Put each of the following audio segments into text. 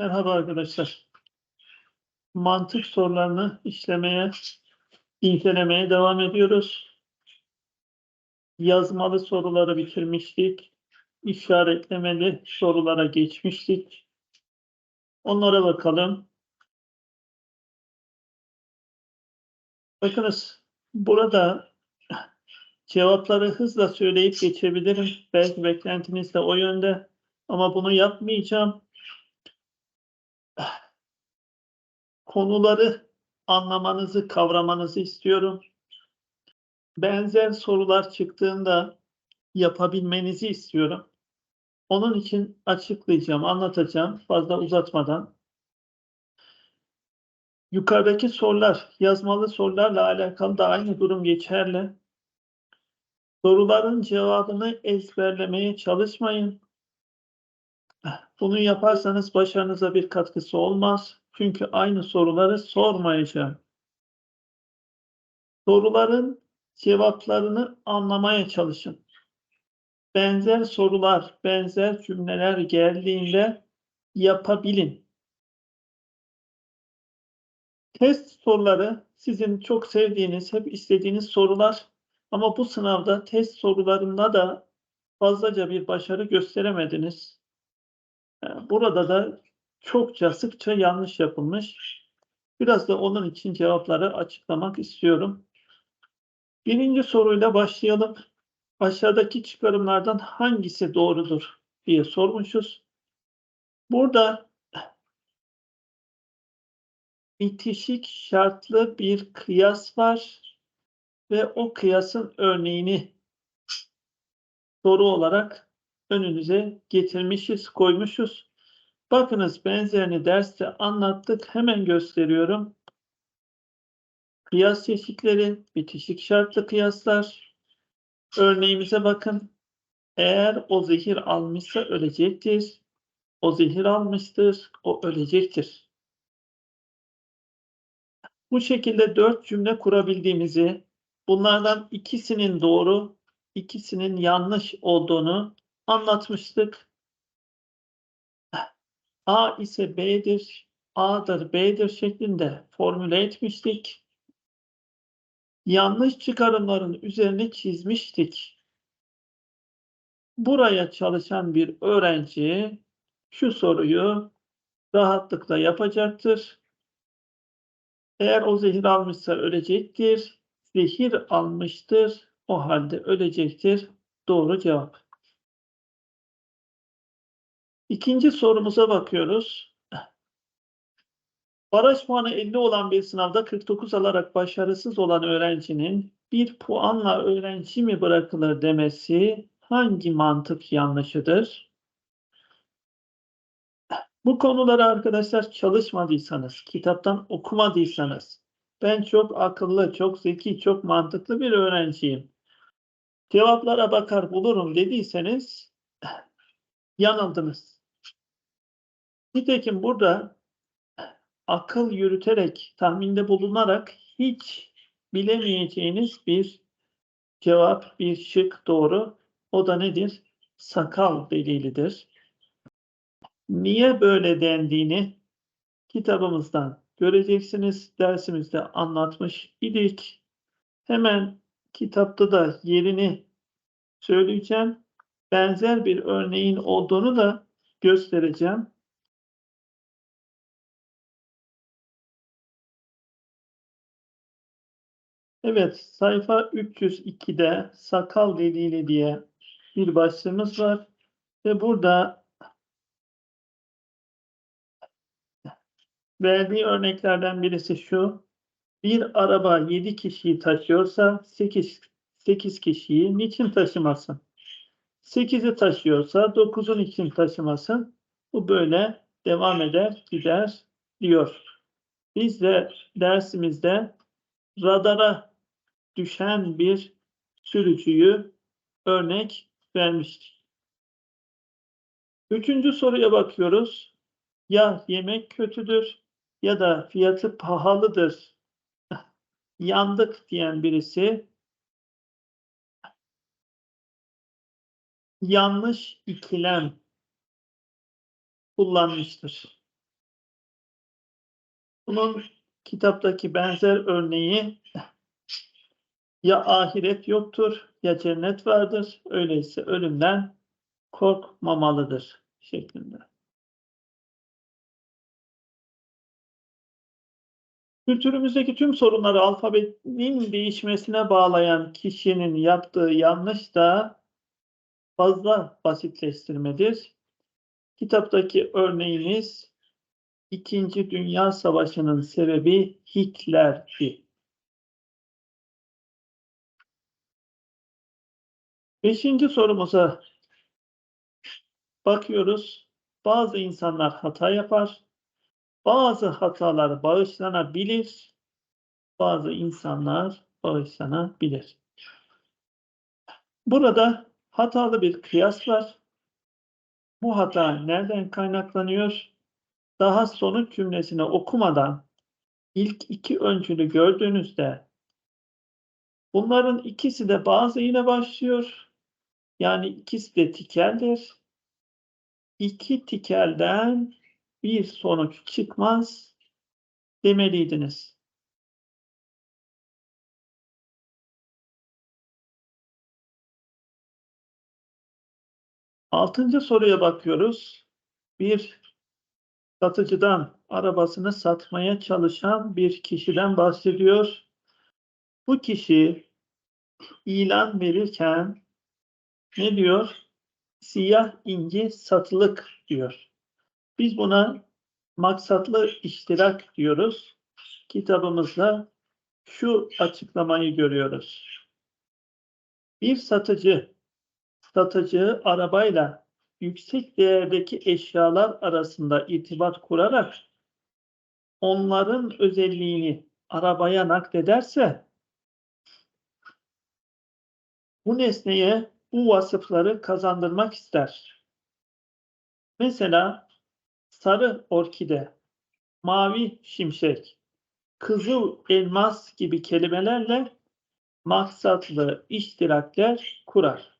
Merhaba arkadaşlar. Mantık sorularını işlemeye, incelemeye devam ediyoruz. Yazmalı soruları bitirmiştik. İşaretlemeli sorulara geçmiştik. Onlara bakalım. Bakınız burada cevapları hızla söyleyip geçebilirim. Belki beklentiniz de o yönde. Ama bunu yapmayacağım. Konuları anlamanızı, kavramanızı istiyorum. Benzer sorular çıktığında yapabilmenizi istiyorum. Onun için açıklayacağım, anlatacağım fazla uzatmadan. Yukarıdaki sorular, yazmalı sorularla alakalı da aynı durum geçerli. Soruların cevabını ezberlemeye çalışmayın. Bunu yaparsanız başarınıza bir katkısı olmaz. Çünkü aynı soruları sormayacağım. Soruların cevaplarını anlamaya çalışın. Benzer sorular, benzer cümleler geldiğinde yapabilin. Test soruları sizin çok sevdiğiniz, hep istediğiniz sorular ama bu sınavda test sorularında da fazlaca bir başarı gösteremediniz. Burada da çokça sıkça yanlış yapılmış. Biraz da onun için cevapları açıklamak istiyorum. Birinci soruyla başlayalım. Aşağıdaki çıkarımlardan hangisi doğrudur diye sormuşuz. Burada bitişik şartlı bir kıyas var ve o kıyasın örneğini soru olarak önünüze getirmişiz, koymuşuz. Bakınız benzerini derste anlattık. Hemen gösteriyorum. Kıyas çeşitleri, bitişik şartlı kıyaslar. Örneğimize bakın. Eğer o zehir almışsa ölecektir. O zehir almıştır, o ölecektir. Bu şekilde dört cümle kurabildiğimizi, bunlardan ikisinin doğru, ikisinin yanlış olduğunu anlatmıştık. A ise B'dir, A'dır, B'dir şeklinde formüle etmiştik. Yanlış çıkarımların üzerine çizmiştik. Buraya çalışan bir öğrenci şu soruyu rahatlıkla yapacaktır. Eğer o zehir almışsa ölecektir. Zehir almıştır. O halde ölecektir. Doğru cevap. İkinci sorumuza bakıyoruz. Baraj puanı 50 olan bir sınavda 49 alarak başarısız olan öğrencinin bir puanla öğrenci mi bırakılır demesi hangi mantık yanlışıdır? Bu konuları arkadaşlar çalışmadıysanız, kitaptan okumadıysanız, ben çok akıllı, çok zeki, çok mantıklı bir öğrenciyim. Cevaplara bakar bulurum dediyseniz yanıldınız. Nitekim burada akıl yürüterek, tahminde bulunarak hiç bilemeyeceğiniz bir cevap, bir şık doğru. O da nedir? Sakal delilidir. Niye böyle dendiğini kitabımızdan göreceksiniz. Dersimizde anlatmış idik. Hemen kitapta da yerini söyleyeceğim. Benzer bir örneğin olduğunu da göstereceğim. Evet, sayfa 302'de sakal deliği diye bir başlığımız var. Ve burada verdiği örneklerden birisi şu. Bir araba 7 kişiyi taşıyorsa 8, 8 kişiyi niçin taşımasın? 8'i taşıyorsa 9'un için taşımasın. Bu böyle devam eder, gider diyor. Biz de dersimizde radara düşen bir sürücüyü örnek vermiştik. Üçüncü soruya bakıyoruz. Ya yemek kötüdür ya da fiyatı pahalıdır. Yandık diyen birisi yanlış ikilem kullanmıştır. Bunun kitaptaki benzer örneği ya ahiret yoktur ya cennet vardır. Öyleyse ölümden korkmamalıdır şeklinde. Kültürümüzdeki tüm sorunları alfabenin değişmesine bağlayan kişinin yaptığı yanlış da fazla basitleştirmedir. Kitaptaki örneğimiz İkinci Dünya Savaşı'nın sebebi Hitler'di. Beşinci sorumuza bakıyoruz. Bazı insanlar hata yapar. Bazı hatalar bağışlanabilir. Bazı insanlar bağışlanabilir. Burada hatalı bir kıyas var. Bu hata nereden kaynaklanıyor? Daha sonuç cümlesini okumadan ilk iki öncülü gördüğünüzde bunların ikisi de bazı ile başlıyor. Yani ikisi de tikeldir. İki tikelden bir sonuç çıkmaz demeliydiniz. Altıncı soruya bakıyoruz. Bir satıcıdan arabasını satmaya çalışan bir kişiden bahsediyor. Bu kişi ilan verirken ne diyor? Siyah inci satılık diyor. Biz buna maksatlı iştirak diyoruz. Kitabımızda şu açıklamayı görüyoruz. Bir satıcı satıcı arabayla yüksek değerdeki eşyalar arasında irtibat kurarak onların özelliğini arabaya naklederse bu nesneye bu vasıfları kazandırmak ister. Mesela sarı orkide, mavi şimşek, kızıl elmas gibi kelimelerle maksatlı iştirakler kurar.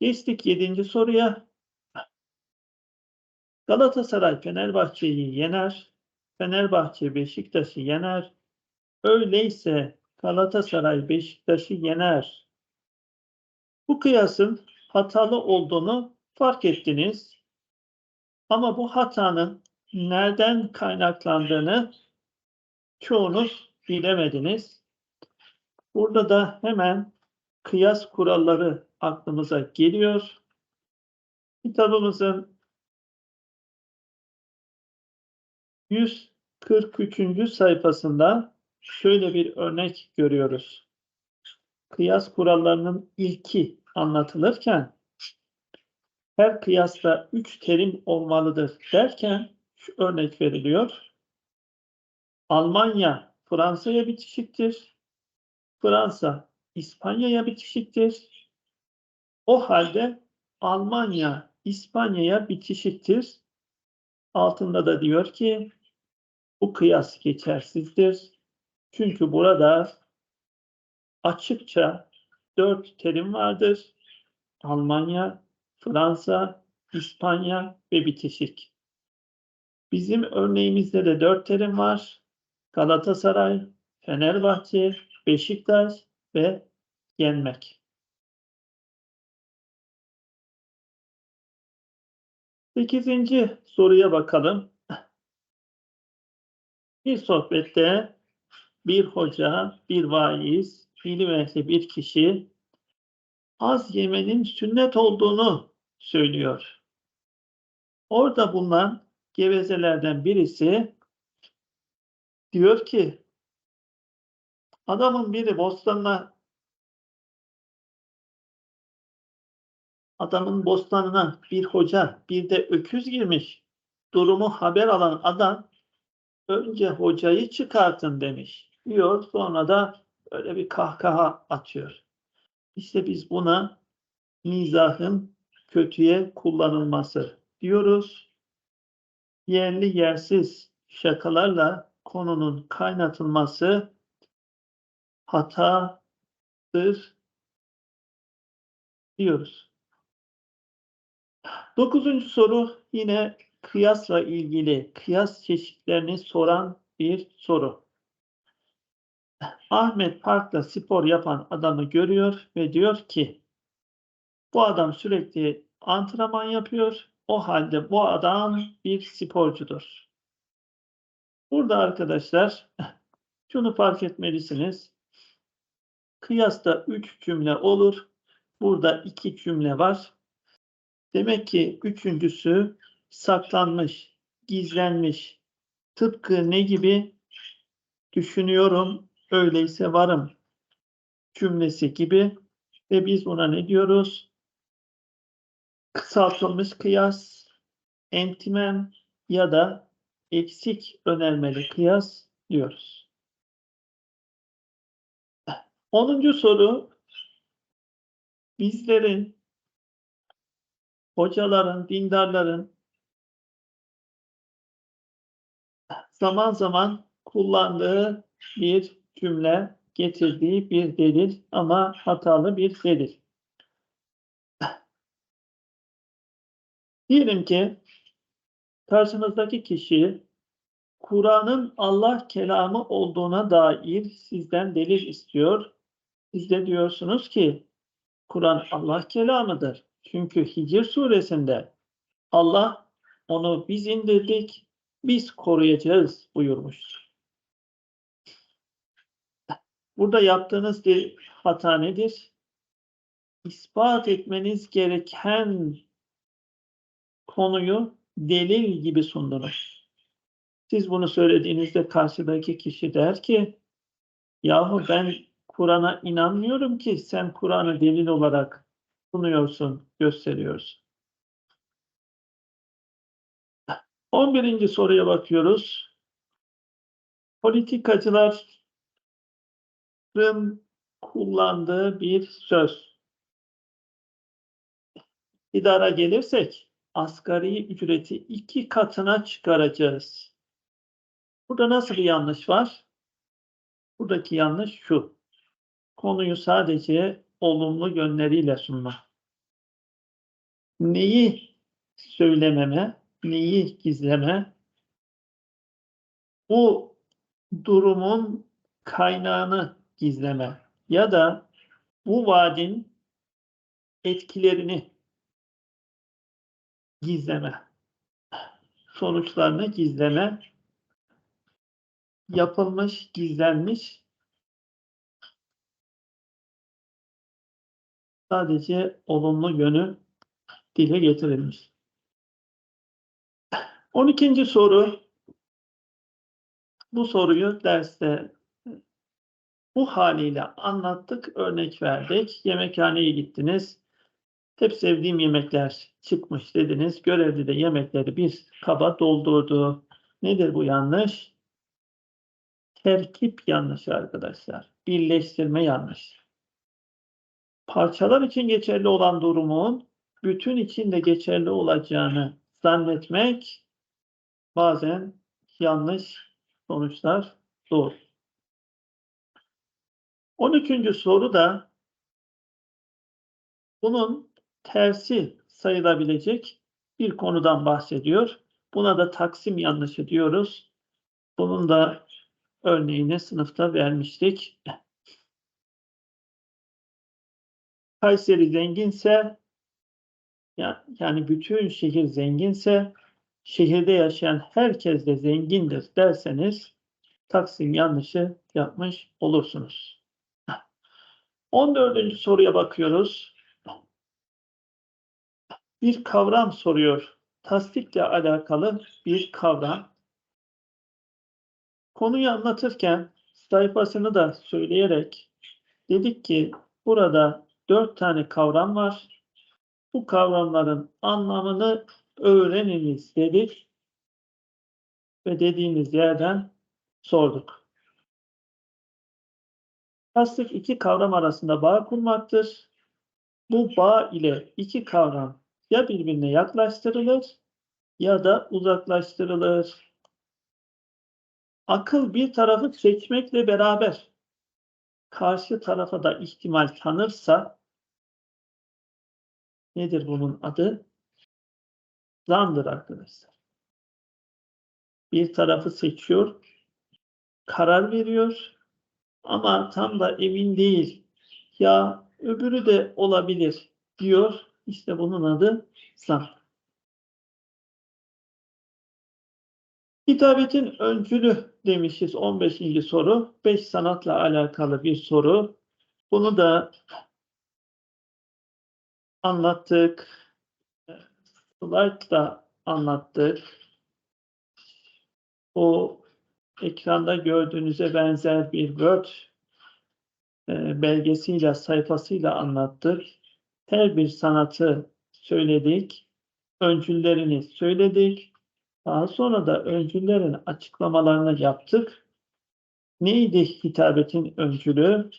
Geçtik yedinci soruya. Galatasaray Fenerbahçe'yi yener. Fenerbahçe Beşiktaş'ı yener. Öyleyse Galatasaray Beşiktaş'ı yener. Bu kıyasın hatalı olduğunu fark ettiniz. Ama bu hatanın nereden kaynaklandığını çoğunuz bilemediniz. Burada da hemen kıyas kuralları aklımıza geliyor. Kitabımızın 143. sayfasında şöyle bir örnek görüyoruz. Kıyas kurallarının ilki anlatılırken her kıyasta üç terim olmalıdır derken şu örnek veriliyor. Almanya Fransa'ya bitişiktir. Fransa İspanya'ya bitişiktir. O halde Almanya İspanya'ya bitişiktir. Altında da diyor ki bu kıyas geçersizdir. Çünkü burada açıkça dört terim vardır. Almanya, Fransa, İspanya ve bitişik. Bizim örneğimizde de dört terim var. Galatasaray, Fenerbahçe, Beşiktaş ve yenmek. Sekizinci soruya bakalım. Bir sohbette bir hoca, bir vaiz, ehli bir kişi az yemenin sünnet olduğunu söylüyor. Orada bulunan gevezelerden birisi diyor ki adamın biri bostanına adamın bostanına bir hoca bir de öküz girmiş. Durumu haber alan adam önce hocayı çıkartın demiş. Diyor sonra da öyle bir kahkaha atıyor. İşte biz buna mizahın kötüye kullanılması diyoruz. Yerli yersiz şakalarla konunun kaynatılması hatadır diyoruz. Dokuzuncu soru yine kıyasla ilgili kıyas çeşitlerini soran bir soru. Ahmet parkta spor yapan adamı görüyor ve diyor ki bu adam sürekli antrenman yapıyor. O halde bu adam bir sporcudur. Burada arkadaşlar şunu fark etmelisiniz. Kıyasta 3 cümle olur. Burada 2 cümle var. Demek ki üçüncüsü saklanmış, gizlenmiş. Tıpkı ne gibi? Düşünüyorum, öyleyse varım cümlesi gibi ve biz buna ne diyoruz? Kısaltılmış kıyas, entimen ya da eksik önermeli kıyas diyoruz. Onuncu soru bizlerin, hocaların, dindarların zaman zaman kullandığı bir cümle, getirdiği bir delil ama hatalı bir delil. Diyelim ki karşınızdaki kişi Kur'an'ın Allah kelamı olduğuna dair sizden delil istiyor. Siz de diyorsunuz ki Kur'an Allah kelamıdır. Çünkü Hicr suresinde Allah onu biz indirdik, biz koruyacağız buyurmuştur. Burada yaptığınız bir hata nedir? İspat etmeniz gereken konuyu delil gibi sundunuz. Siz bunu söylediğinizde karşıdaki kişi der ki yahu ben Kur'an'a inanmıyorum ki sen Kur'an'ı delil olarak sunuyorsun, gösteriyorsun. 11. soruya bakıyoruz. Politikacıların kullandığı bir söz. İdara gelirsek asgari ücreti iki katına çıkaracağız. Burada nasıl bir yanlış var? Buradaki yanlış şu. Konuyu sadece olumlu yönleriyle sunma. Neyi söylememe, neyi gizleme, bu durumun kaynağını gizleme ya da bu vaadin etkilerini gizleme, sonuçlarını gizleme, yapılmış, gizlenmiş sadece olumlu yönü dile getirilmiş. 12. soru bu soruyu derste bu haliyle anlattık, örnek verdik. Yemekhaneye gittiniz. Hep sevdiğim yemekler çıkmış dediniz. Görevli de yemekleri bir kaba doldurdu. Nedir bu yanlış? Terkip yanlış arkadaşlar. Birleştirme yanlış. Parçalar için geçerli olan durumun bütün için de geçerli olacağını zannetmek bazen yanlış sonuçlar doğur. 13. soru da bunun tersi sayılabilecek bir konudan bahsediyor. Buna da taksim yanlışı diyoruz. Bunun da örneğini sınıfta vermiştik. Kayseri zenginse yani bütün şehir zenginse şehirde yaşayan herkes de zengindir derseniz Taksim yanlışı yapmış olursunuz. 14. soruya bakıyoruz. Bir kavram soruyor. Tasdikle alakalı bir kavram. Konuyu anlatırken sayfasını da söyleyerek dedik ki burada dört tane kavram var. Bu kavramların anlamını öğreniniz dedik ve dediğimiz yerden sorduk. Tasdik iki kavram arasında bağ kurmaktır. Bu bağ ile iki kavram ya birbirine yaklaştırılır ya da uzaklaştırılır. Akıl bir tarafı seçmekle beraber karşı tarafa da ihtimal tanırsa nedir bunun adı? Zandır arkadaşlar. bir tarafı seçiyor, karar veriyor ama tam da emin değil. Ya öbürü de olabilir diyor. İşte bunun adı zan. Hitabetin öncülü demişiz 15. soru. 5 sanatla alakalı bir soru. Bunu da anlattık. Slide'da anlattık. O ekranda gördüğünüze benzer bir Word e, belgesiyle, sayfasıyla anlattık. Her bir sanatı söyledik. Öncüllerini söyledik. Daha sonra da öncüllerin açıklamalarını yaptık. Neydi hitabetin öncülü?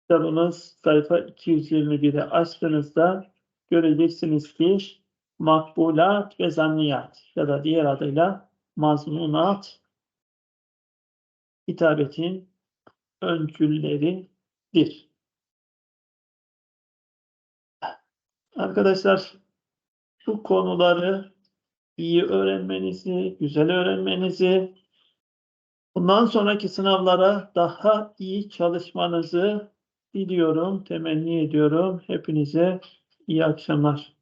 Kitabımız sayfa 221'i açtığınızda göreceksiniz ki makbulat ve zanniyat ya da diğer adıyla mazmunat hitabetin öncülleridir. Arkadaşlar bu konuları iyi öğrenmenizi, güzel öğrenmenizi, bundan sonraki sınavlara daha iyi çalışmanızı diliyorum, temenni ediyorum. Hepinize iyi akşamlar.